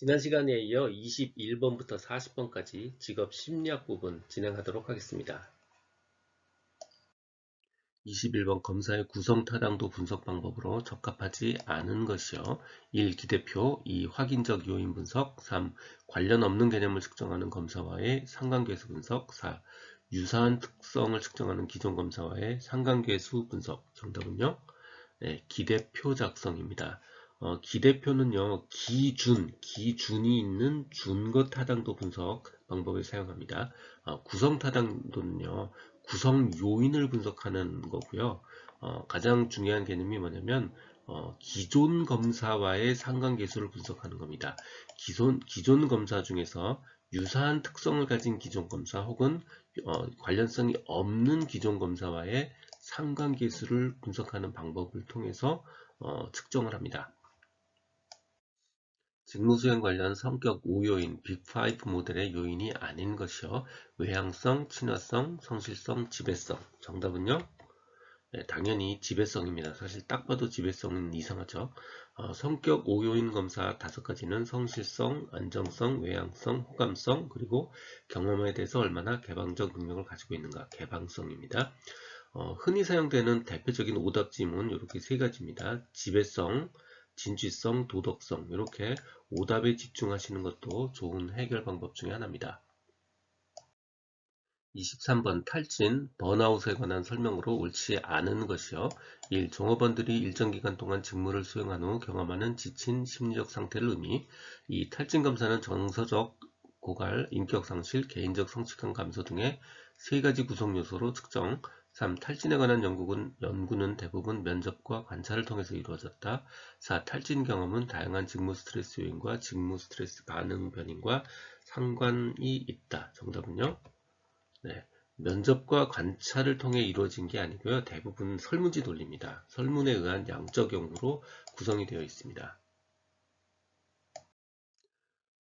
지난 시간에 이어 21번부터 40번까지 직업 심리학 부분 진행하도록 하겠습니다. 21번 검사의 구성 타당도 분석 방법으로 적합하지 않은 것이요. 1. 기대표 2. 확인적 요인 분석 3. 관련 없는 개념을 측정하는 검사와의 상관계수 분석 4. 유사한 특성을 측정하는 기존 검사와의 상관계수 분석 정답은요. 네, 기대표 작성입니다. 어, 기대표는요, 기준, 기준이 있는 준거 타당도 분석 방법을 사용합니다. 어, 구성 타당도는요, 구성 요인을 분석하는 거고요. 어, 가장 중요한 개념이 뭐냐면 어, 기존 검사와의 상관계수를 분석하는 겁니다. 기존, 기존 검사 중에서 유사한 특성을 가진 기존 검사 혹은 어, 관련성이 없는 기존 검사와의 상관계수를 분석하는 방법을 통해서 어, 측정을 합니다. 직무수행 관련 성격 5요인 빅5 모델의 요인이 아닌 것이요. 외향성, 친화성, 성실성, 지배성. 정답은요? 네, 당연히 지배성입니다. 사실 딱 봐도 지배성은 이상하죠. 어, 성격 5요인 검사 5가지는 성실성, 안정성, 외향성, 호감성, 그리고 경험에 대해서 얼마나 개방적 능력을 가지고 있는가, 개방성입니다. 어, 흔히 사용되는 대표적인 오답 지문 이렇게 세 가지입니다. 지배성, 진취성, 도덕성 이렇게 오답에 집중하시는 것도 좋은 해결 방법 중에 하나입니다. 23번 탈진, 번아웃에 관한 설명으로 옳지 않은 것이요. 1. 종업원들이 일정 기간 동안 직무를 수행한 후 경험하는 지친 심리적 상태를 의미 2. 탈진 검사는 정서적 고갈, 인격 상실, 개인적 성취감 감소 등의 세 가지 구성 요소로 측정 3. 탈진에 관한 연구는, 연구는 대부분 면접과 관찰을 통해서 이루어졌다. 4. 탈진 경험은 다양한 직무 스트레스 요인과 직무 스트레스 반응 변인과 상관이 있다. 정답은요? 네. 면접과 관찰을 통해 이루어진 게 아니고요. 대부분 설문지 돌립니다. 설문에 의한 양적 연구로 구성이 되어 있습니다.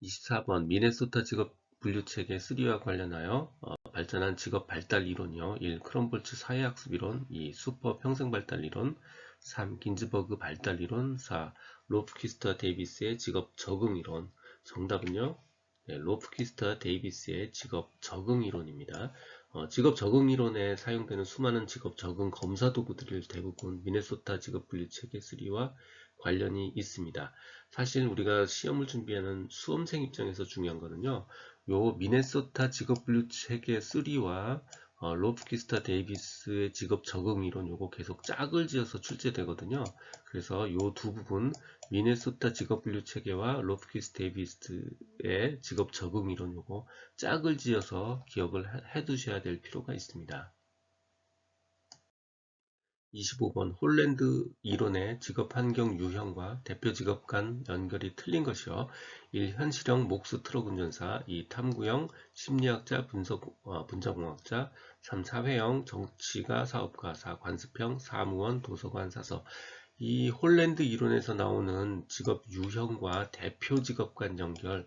24번 미네소타 직업 분류체계 3와 관련하여 어, 발전한 직업 발달 이론이요. 1. 크롬볼츠 사회학습 이론 2. 수퍼 평생 발달 이론 3. 긴즈버그 발달 이론 4. 로프키스터 데이비스의 직업 적응 이론 정답은요. 네, 로프키스터 데이비스의 직업 적응 이론입니다. 어, 직업 적응 이론에 사용되는 수많은 직업 적응 검사 도구들을 대부분 미네소타 직업 분류 체계 3와 관련이 있습니다. 사실 우리가 시험을 준비하는 수험생 입장에서 중요한 거는요. 요 미네소타 직업 분류 체계 3와 어, 로프키스타 데이비스의 직업 적응 이론 요거 계속 짝을 지어서 출제되거든요. 그래서 요 두 부분 미네소타 직업 분류 체계와 로프키스 데이비스의 직업 적응 이론 요거 짝을 지어서 기억을 해 두셔야 될 필요가 있습니다. 25번 홀랜드 이론의 직업 환경 유형과 대표 직업 간 연결이 틀린 것이요. 1. 현실형 목수 트럭 운전사 2. 탐구형 심리학자 분석, 어, 분자공학자 3. 사회형 정치가 사업가 4. 관습형 사무원 도서관 사서 이 홀랜드 이론에서 나오는 직업 유형과 대표 직업 간 연결 어,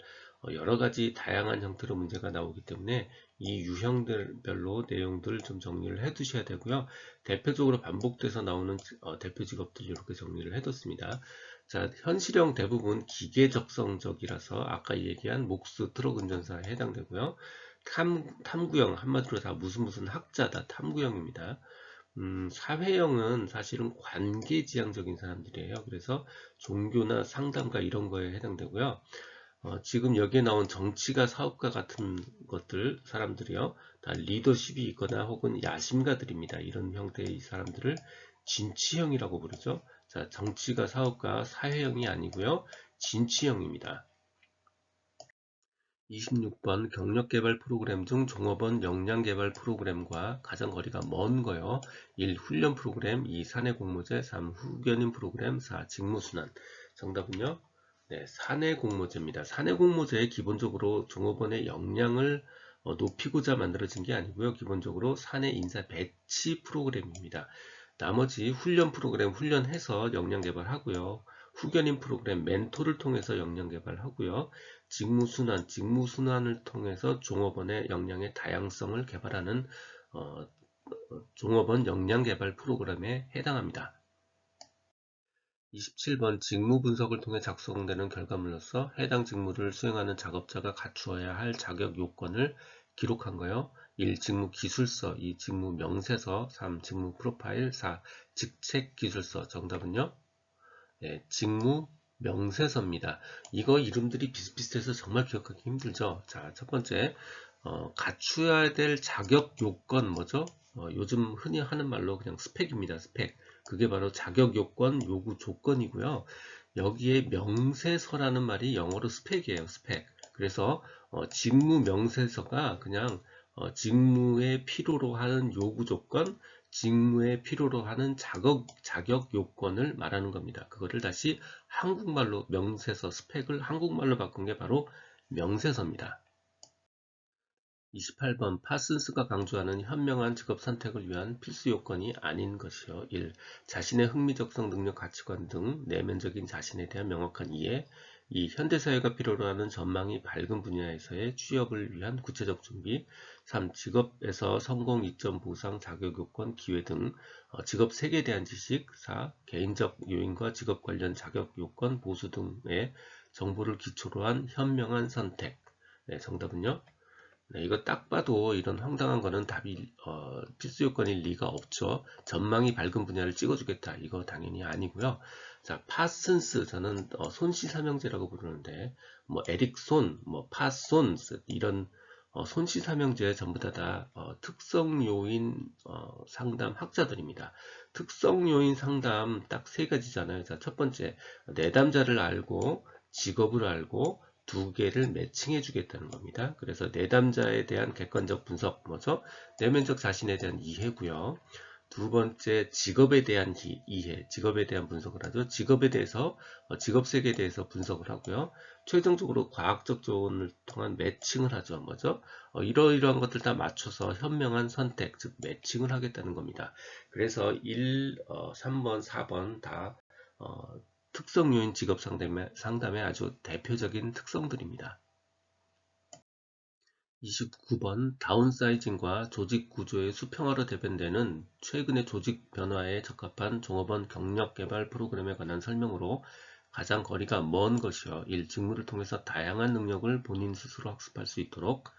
여러 가지 다양한 형태로 문제가 나오기 때문에 이 유형들별로 내용들을 좀 정리를 해 두셔야 되고요. 대표적으로 반복돼서 나오는 어, 대표 직업들 이렇게 정리를 해 뒀습니다. 자, 현실형 대부분 기계 적성적이라서 아까 얘기한 목수 트럭 운전사에 해당되고요. 탐, 탐구형 한마디로 다 무슨 무슨 학자다 탐구형입니다. 음, 사회형은 사실은 관계지향적인 사람들이에요. 그래서 종교나 상담가 이런 거에 해당되고요. 어, 지금 여기에 나온 정치가 사업가 같은 것들 사람들이요 다 리더십이 있거나 혹은 야심가들입니다 이런 형태의 사람들을 진취형이라고 부르죠 자 정치가 사업가 사회형이 아니고요 진취형입니다 26번 경력개발 프로그램 중 종업원 역량개발 프로그램과 가장 거리가 먼 거요 1. 훈련 프로그램 2. 사내 공모제 3. 후견인 프로그램 4. 직무순환 정답은요 네, 사내 공모제입니다. 사내 공모제 기본적으로 종업원의 역량을 어, 높이고자 만들어진 게 아니고요. 기본적으로 사내 인사 배치 프로그램입니다. 나머지 훈련 프로그램 훈련해서 역량 개발하고요. 후견인 프로그램 멘토를 통해서 역량 개발하고요. 직무순환, 직무순환을 통해서 종업원의 역량의 다양성을 개발하는 어, 어 종업원 역량 개발 프로그램에 해당합니다. 27번 직무 분석을 통해 작성되는 결과물로서 해당 직무를 수행하는 작업자가 갖추어야 할 자격 요건을 기록한 거요. 1. 직무 기술서 2. 직무 명세서 3. 직무 프로파일 4. 직책 기술서 정답은요. 네, 직무 명세서입니다. 이거 이름들이 비슷비슷해서 정말 기억하기 힘들죠. 자, 첫 번째 어, 갖추어야 될 자격 요건 뭐죠? 어, 요즘 흔히 하는 말로 그냥 스펙입니다. 스펙. 그게 바로 자격 요건 요구 조건이고요. 여기에 명세서라는 말이 영어로 스펙이에요. 스펙. 그래서 어, 직무 명세서가 그냥 어, 직무에 필요로 하는 요구 조건, 직무에 필요로 하는 자격, 자격 요건을 말하는 겁니다. 그거를 다시 한국말로 명세서 스펙을 한국말로 바꾼 게 바로 명세서입니다. 28번 파슨스가 강조하는 현명한 직업 선택을 위한 필수 요건이 아닌 것이요. 1. 자신의 흥미적성, 능력, 가치관 등 내면적인 자신에 대한 명확한 이해 2. 현대사회가 필요로 하는 전망이 밝은 분야에서의 취업을 위한 구체적 준비 3. 직업에서 성공 이점 보상, 자격 요건, 기회 등 어, 직업 세계에 대한 지식 4. 개인적 요인과 직업 관련 자격 요건, 보수 등의 정보를 기초로 한 현명한 선택 네, 정답은요. 네, 이거 딱 봐도 이런 황당한 거는 답이 어, 필수 요건일 리가 없죠. 전망이 밝은 분야를 찍어주겠다. 이거 당연히 아니고요. 자, 파슨스 저는 어, 손시사명제라고 부르는데 뭐 에릭손, 뭐 파손스 이런 어, 손시사명제 전부 다, 다 어, 특성 요인 어, 상담 학자들입니다. 특성 요인 상담 딱 세 가지잖아요. 자, 첫 번째 내담자를 알고 직업을 알고 두 개를 매칭해 주겠다는 겁니다. 그래서 내담자에 대한 객관적 분석 뭐죠? 내면적 자신에 대한 이해고요. 두 번째 직업에 대한 이해, 직업에 대한 분석을 하죠. 직업에 대해서 어, 직업 세계에 대해서 분석을 하고요. 최종적으로 과학적 조언을 통한 매칭을 하죠. 뭐죠? 어, 이러이러한 것들 다 맞춰서 현명한 선택, 즉 매칭을 하겠다는 겁니다. 그래서 1, 어, 3번, 4번 다 어, 특성 요인 직업 상담의, 상담의 아주 대표적인 특성들입니다. 29번 다운사이징과 조직 구조의 수평화로 대변되는 최근의 조직 변화에 적합한 종업원 경력 개발 프로그램에 관한 설명으로 가장 거리가 먼 것이요. 1. 직무를 통해서 다양한 능력을 본인 스스로 학습할 수 있도록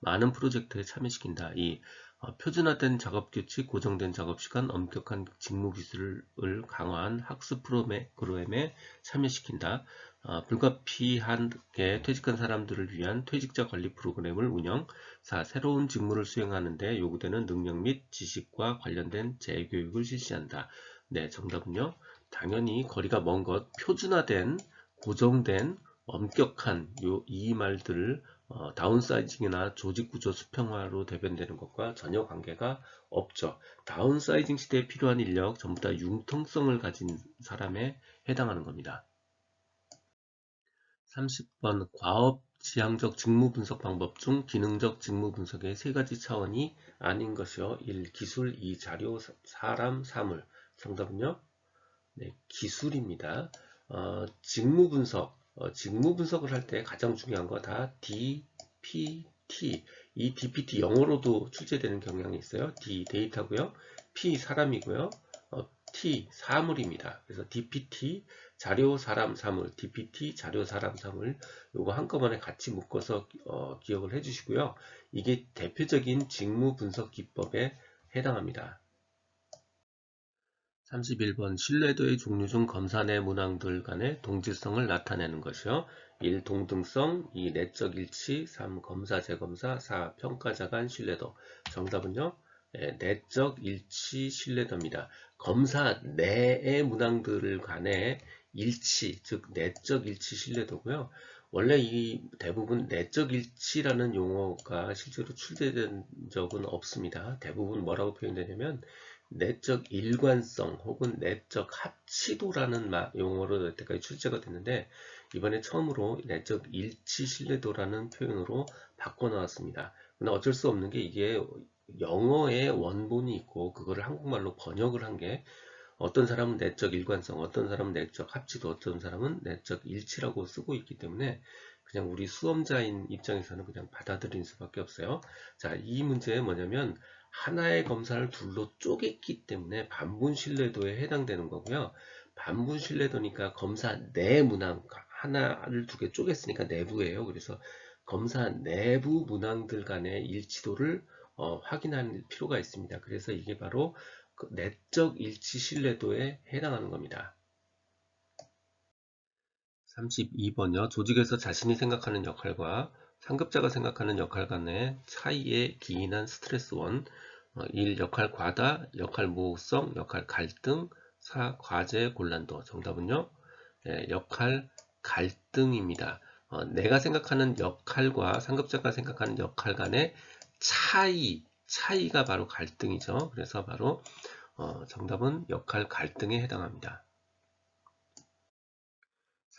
많은 프로젝트에 참여시킨다. 2. 어, 표준화된 작업규칙, 고정된 작업시간, 엄격한 직무기술을 강화한 학습 프로그램에 참여시킨다. 어, 불가피하게 퇴직한 사람들을 위한 퇴직자 관리 프로그램을 운영 4. 새로운 직무를 수행하는 데 요구되는 능력 및 지식과 관련된 재교육을 실시한다. 네, 정답은요. 당연히 거리가 먼 것, 표준화된, 고정된, 엄격한 요 이 말들을 어, 다운사이징이나 조직구조 수평화로 대변되는 것과 전혀 관계가 없죠. 다운사이징 시대에 필요한 인력 전부 다 융통성을 가진 사람에 해당하는 겁니다. 30번 과업 지향적 직무 분석 방법 중 기능적 직무 분석의 세 가지 차원이 아닌 것이요. 1. 기술, 2. 자료, 사람, 사물. 정답은요? 네, 기술입니다. 어, 직무 분석, 어, 직무 분석을 할 때 가장 중요한 거 다 DPT. 이 DPT 영어로도 출제되는 경향이 있어요. D 데이터고요. P 사람이고요. 어, T 사물입니다. 그래서 DPT 자료 사람 사물 DPT 자료 사람 사물 요거 한꺼번에 같이 묶어서 어, 기억을 해 주시고요. 이게 대표적인 직무 분석 기법에 해당합니다. 31번 신뢰도의 종류 중 검사 내 문항들 간의 동질성을 나타내는 것이요. 1. 동등성 2. 내적 일치 3. 검사 재검사 4. 평가자 간 신뢰도 정답은요. 네, 내적 일치 신뢰도입니다. 검사 내의 문항들 간의 일치, 즉 내적 일치 신뢰도고요. 원래 이 대부분 내적 일치라는 용어가 실제로 출제된 적은 없습니다. 대부분 뭐라고 표현되냐면 내적 일관성 혹은 내적 합치도라는 용어로 여태까지 출제가 됐는데 이번에 처음으로 내적 일치 신뢰도라는 표현으로 바꿔 나왔습니다. 근데 어쩔 수 없는 게 이게 영어의 원본이 있고 그거를 한국말로 번역을 한 게 어떤 사람은 내적 일관성, 어떤 사람은 내적 합치도, 어떤 사람은 내적 일치라고 쓰고 있기 때문에 그냥 우리 수험자인 입장에서는 그냥 받아들일 수밖에 없어요. 자, 이 문제 뭐냐면 하나의 검사를 둘로 쪼갰기 때문에 반분 신뢰도에 해당되는 거고요. 반분 신뢰도니까 검사 내 문항 하나를 두 개 쪼갰으니까 내부예요. 그래서 검사 내부 문항들 간의 일치도를 어, 확인할 필요가 있습니다. 그래서 이게 바로 그 내적 일치 신뢰도에 해당하는 겁니다. 32번요. 조직에서 자신이 생각하는 역할과 상급자가 생각하는 역할 간의 차이에 기인한 스트레스 원 1. 역할 과다, 역할 모호성, 역할 갈등 4. 과제 곤란도 정답은요. 네, 역할 갈등입니다. 어, 내가 생각하는 역할과 상급자가 생각하는 역할 간의 차이, 차이가 바로 갈등이죠. 그래서 바로 어, 정답은 역할 갈등에 해당합니다.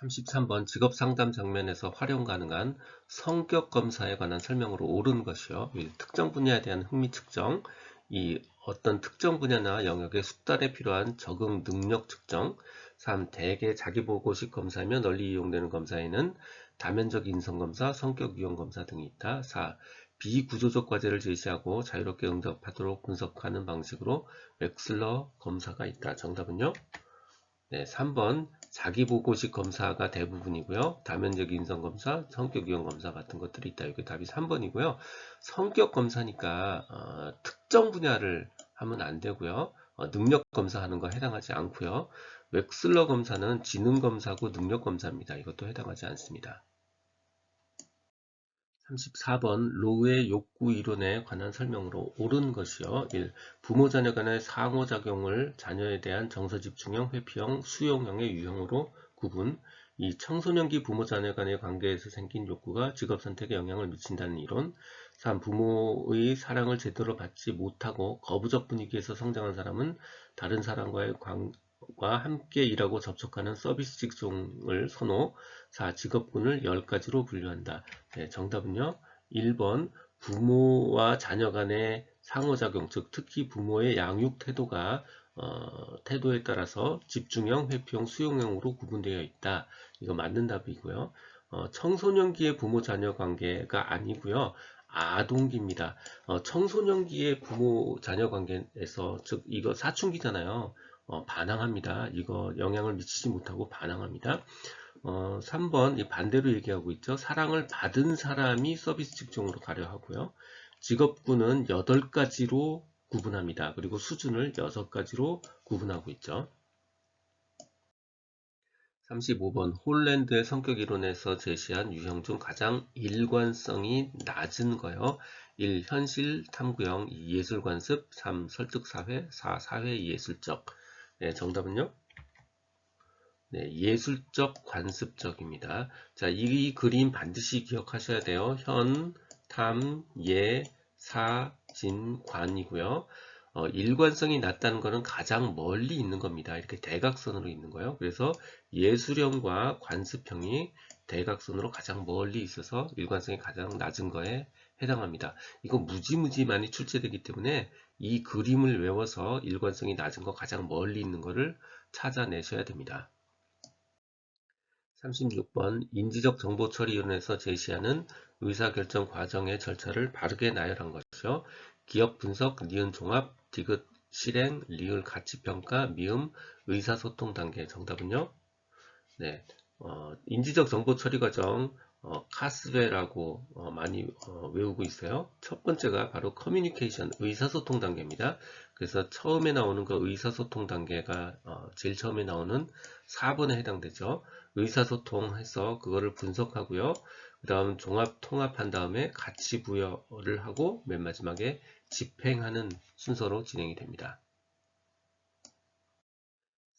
33번 직업상담 장면에서 활용 가능한 성격 검사에 관한 설명으로 옳은 것이요. 특정 분야에 대한 흥미 측정, 이 어떤 특정 분야나 영역의 숙달에 필요한 적응 능력 측정, 3. 대개 자기보고식 검사이며 널리 이용되는 검사에는 다면적 인성검사, 성격 유형 검사 등이 있다. 4. 비구조적 과제를 제시하고 자유롭게 응답하도록 분석하는 방식으로 웩슬러 검사가 있다. 정답은요? 네, 3번 자기보고식 검사가 대부분이고요. 다면적 인성검사, 성격 유형 검사 같은 것들이 있다. 이게 답이 3번이고요. 성격 검사니까 어, 특정 분야를 하면 안 되고요. 어, 능력 검사 하는 거 해당하지 않고요. 웩슬러 검사는 지능 검사고 능력 검사입니다. 이것도 해당하지 않습니다. 34번 로우의 욕구 이론에 관한 설명으로 옳은 것이요. 1. 부모 자녀 간의 상호작용을 자녀에 대한 정서 집중형, 회피형, 수용형의 유형으로 구분 이 청소년기 부모 자녀 간의 관계에서 생긴 욕구가 직업 선택에 영향을 미친다는 이론 3. 부모의 사랑을 제대로 받지 못하고 거부적 분위기에서 성장한 사람은 다른 사람과의 관, 과 함께 일하고 접촉하는 서비스 직종을 선호 4. 직업군을 10가지로 분류한다. 네, 정답은요. 1번 부모와 자녀 간의 상호작용 즉 특히 부모의 양육 태도가 어, 태도에 따라서 집중형, 회피형, 수용형으로 구분되어 있다. 이거 맞는 답이고요. 어, 청소년기의 부모 자녀 관계가 아니고요. 아동기입니다. 어, 청소년기의 부모 자녀 관계에서 즉 이거 사춘기잖아요. 어, 반항합니다. 이거 영향을 미치지 못하고 반항합니다. 어, 3번 반대로 얘기하고 있죠. 사랑을 받은 사람이 서비스 직종으로 가려 하고요. 직업군은 8가지로 구분합니다. 그리고 수준을 6가지로 구분하고 있죠. 35번 홀랜드의 성격 이론에서 제시한 유형 중 가장 일관성이 낮은 거요. 1. 현실 탐구형 2. 예술 관습 3. 설득 사회 4. 사회 예술적 네, 정답은요? 네, 예술적 관습적입니다. 자, 이, 이 그림 반드시 기억하셔야 돼요. 현, 탐, 예, 사, 진, 관이고요. 어, 일관성이 낮다는 것은 가장 멀리 있는 겁니다. 이렇게 대각선으로 있는 거예요. 그래서 예술형과 관습형이 대각선으로 가장 멀리 있어서 일관성이 가장 낮은 거에 해당합니다. 이거 무지무지 많이 출제되기 때문에 이 그림을 외워서 일관성이 낮은 거 가장 멀리 있는 것을 찾아내셔야 됩니다. 36번 인지적 정보 처리 이론에서 제시하는 의사결정 과정의 절차를 바르게 나열한 것이요. 기업 분석, 니은 종합, 디귿 실행, 리을 가치평가, 미음, 의사소통 단계 정답은요. 네, 어, 인지적 정보 처리 과정 어, 카스베라고 어, 많이 어, 외우고 있어요. 첫 번째가 바로 커뮤니케이션, 의사소통 단계입니다. 그래서 처음에 나오는 그 의사소통 단계가 어, 제일 처음에 나오는 4번에 해당되죠. 의사소통해서 그거를 분석하고요. 그 다음 종합 통합한 다음에 가치 부여를 하고 맨 마지막에 집행하는 순서로 진행이 됩니다.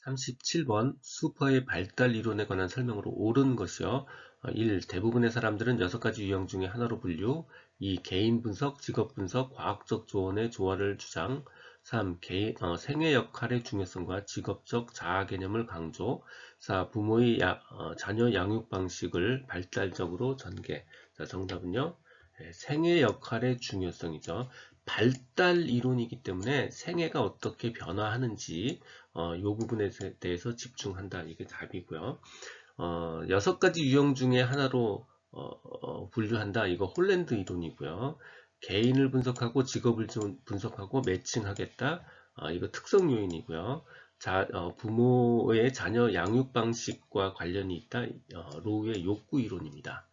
37번 슈퍼의 발달 이론에 관한 설명으로 옳은 것이요. 1. 대부분의 사람들은 6가지 유형 중에 하나로 분류 2. 개인 분석, 직업 분석, 과학적 조언의 조화를 주장 3. 개인, 어, 생애 역할의 중요성과 직업적 자아 개념을 강조 4. 부모의 야, 어, 자녀 양육 방식을 발달적으로 전개 자, 정답은요. 네, 생애 역할의 중요성이죠. 발달 이론이기 때문에 생애가 어떻게 변화하는지 어, 이 부분에 대해서 집중한다. 이게 답이고요. 어, 여섯 가지 유형 중에 하나로 어, 어, 분류한다. 이거 홀랜드 이론이고요. 개인을 분석하고 직업을 좀 분석하고 매칭하겠다. 아, 이거 특성 요인이고요. 자, 어, 부모의 자녀 양육 방식과 관련이 있다. 어, 로우의 욕구 이론입니다.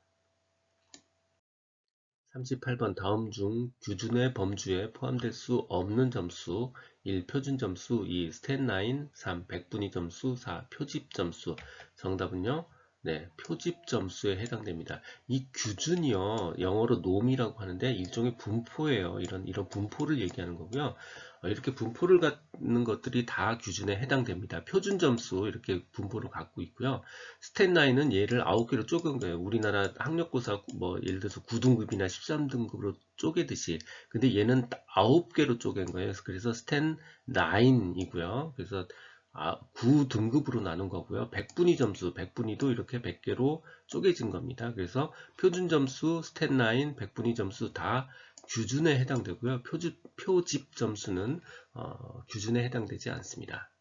38번 다음 중 규준의 범주에 포함될 수 없는 점수 1. 표준 점수 2. 스탠라인 3. 백분위 점수 4. 표집 점수 정답은요. 네, 표집 점수에 해당됩니다. 이 규준이요, 영어로 놈이라고 하는데 일종의 분포예요. 이런 이런 분포를 얘기하는 거고요. 어, 이렇게 분포를 갖는 것들이 다 규준에 해당됩니다. 표준 점수 이렇게 분포를 갖고 있고요. 스탠라인은 얘를 9개로 쪼갠 거예요. 우리나라 학력고사 뭐 예를 들어서 9등급이나 13등급으로 쪼개듯이 근데 얘는 9개로 쪼갠 거예요. 그래서 스탠라인이고요. 그래서 아, 9등급으로 나눈 거고요. 100분위 점수, 100분위도 이렇게 100개로 쪼개진 겁니다. 그래서 표준 점수, 스탠라인, 100분위 점수 다 규준에 해당되고요. 표주, 표집 점수는 어, 규준에 해당되지 않습니다.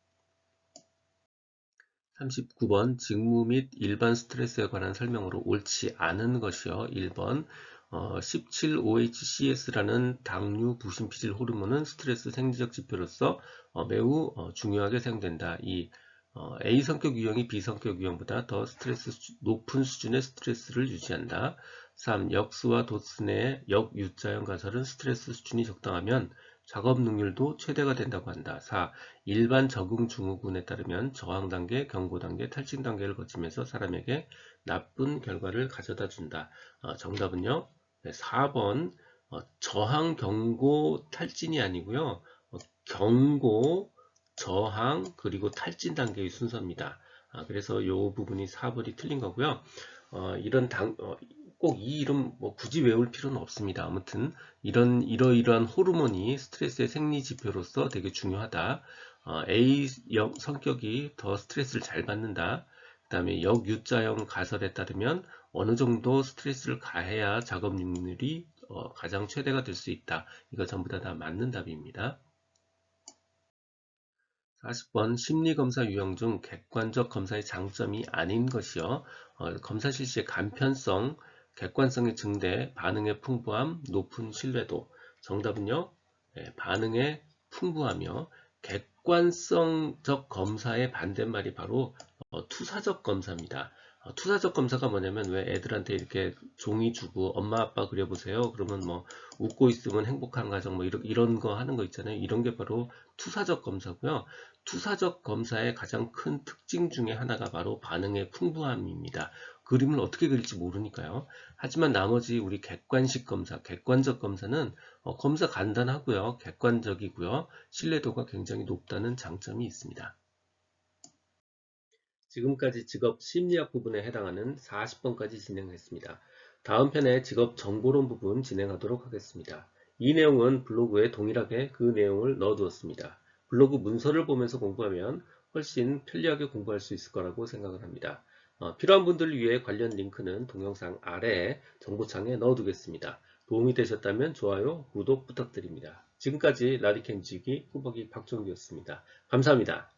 39번 직무 및 일반 스트레스에 관한 설명으로 옳지 않은 것이요. 1번 어, 17OHCS라는 당류 부신 피질 호르몬은 스트레스 생리적 지표로서 어, 매우 어, 중요하게 사용된다. 이 어, A 성격 유형이 B 성격 유형보다 더 스트레스 수, 높은 수준의 스트레스를 유지한다. 3. 역수와 도스 내 역유자형 가설은 스트레스 수준이 적당하면 작업 능률도 최대가 된다고 한다. 4. 일반 적응 증후군에 따르면 저항 단계, 경고 단계, 탈진 단계를 거치면서 사람에게 나쁜 결과를 가져다 준다. 어, 정답은요. 네, 4번 어, 저항, 경고, 탈진이 아니고요. 어, 경고, 저항, 그리고 탈진 단계의 순서입니다. 아, 그래서 이 부분이 4번이 틀린 거고요. 어, 이런 당, 어, 꼭이 이름 뭐 굳이 외울 필요는 없습니다. 아무튼 이런 이러이러한 호르몬이 스트레스의 생리 지표로서 되게 중요하다. 어, A 형 성격이 더 스트레스를 잘 받는다. 그 다음에 역유자형 가설에 따르면 어느 정도 스트레스를 가해야 작업 능률이 어, 가장 최대가 될 수 있다. 이거 전부 다, 다 맞는 답입니다. 40번 심리검사 유형 중 객관적 검사의 장점이 아닌 것이요. 어, 검사 실시의 간편성, 객관성의 증대, 반응의 풍부함, 높은 신뢰도. 정답은요. 네, 반응의 풍부하며 객관성적 검사의 반대말이 바로 어, 투사적 검사입니다. 어, 투사적 검사가 뭐냐면 왜 애들한테 이렇게 종이 주고 엄마 아빠 그려보세요. 그러면 뭐 웃고 있으면 행복한 가정 뭐 이런, 이런 거 하는 거 있잖아요. 이런 게 바로 투사적 검사고요. 투사적 검사의 가장 큰 특징 중에 하나가 바로 반응의 풍부함입니다. 그림을 어떻게 그릴지 모르니까요. 하지만 나머지 우리 객관식 검사, 객관적 검사는 어, 검사 간단하고요. 객관적이고요. 신뢰도가 굉장히 높다는 장점이 있습니다. 지금까지 직업 심리학 부분에 해당하는 40번까지 진행했습니다. 다음 편에 직업 정보론 부분 진행하도록 하겠습니다. 이 내용은 블로그에 동일하게 그 내용을 넣어두었습니다. 블로그 문서를 보면서 공부하면 훨씬 편리하게 공부할 수 있을 거라고 생각을 합니다. 어, 필요한 분들을 위해 관련 링크는 동영상 아래에 정보창에 넣어두겠습니다. 도움이 되셨다면 좋아요, 구독 부탁드립니다. 지금까지 라디켄지기 후보기 박종기였습니다. 감사합니다.